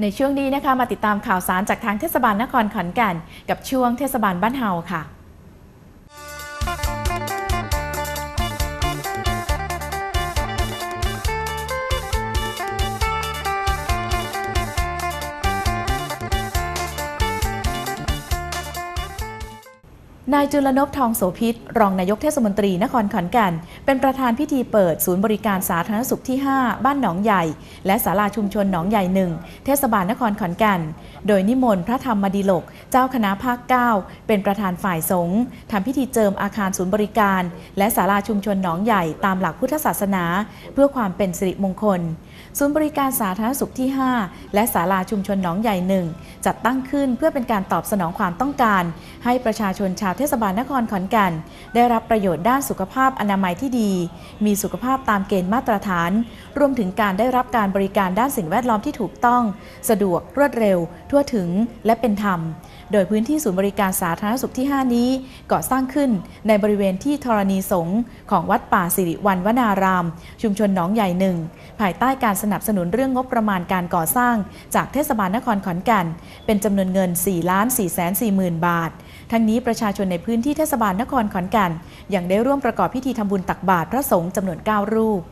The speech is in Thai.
ในช่วงนี้นะคะมาติดตามข่าวสารจากทางเทศบาลนครขอนแก่นกับช่วงเทศบาลบ้านเฮาค่ะ นายจุลนพทองโสพิษ รองนายกเทศมนตรีนครขอนแก่น เป็นประธานพิธีเปิดศูนย์บริการสาธารณสุขที่ 5 บ้านหนองใหญ่ และศาลาชุมชนหนองใหญ่หนึ่งเทศบาลนครขอนแก่น โดยนิมนต์พระธรรมดีโลก เจ้าคณะภาค 9 เป็นประธานฝ่ายสงฆ์ทำพิธีเจิมอาคารศูนย์บริการ และศาลาชุมชนหนองใหญ่ตามหลักพุทธศาสนา เพื่อความเป็นสิริมงคล ศูนย์บริการสาธารณสุขที่ 5 และศาลาชุมชนหนองใหญ่หนึ่งจัดตั้งขึ้นเพื่อเป็นการตอบสนองความต้องการ ให้ประชาชนชาวเทศบาลนครขอนแก่นได้รับประโยชน์ด้านสุขภาพอนามัยที่ดี มีสุขภาพตามเกณฑ์มาตรฐาน รวมถึงการได้รับการบริการด้านสิ่งแวดล้อมที่ถูกต้อง สะดวกรวดเร็วทั่วถึงและเป็นธรรม โดยพื้นที่ศูนย์บริการสาธารณสุขที่ 5 นี้ก่อสร้างขึ้นในบริเวณที่ธรณีสงฆ์ของวัดป่าสิริวัณวนาราม ชุมชนหนองใหญ่หนึ่งภายใต้การสนับสนุนเรื่องงบประมาณการก่อสร้าง จากเทศบาลนครขอนแก่นเป็นจำนวนเงิน 4 ล้าน4แสน4หมื่นบาท ทั้งนี้ประชาชนในพื้นที่เทศบาลนครขอนแก่นยังได้ร่วมประกอบพิธีทำบุญตักบาตรพระสงฆ์จำนวน 9 รูป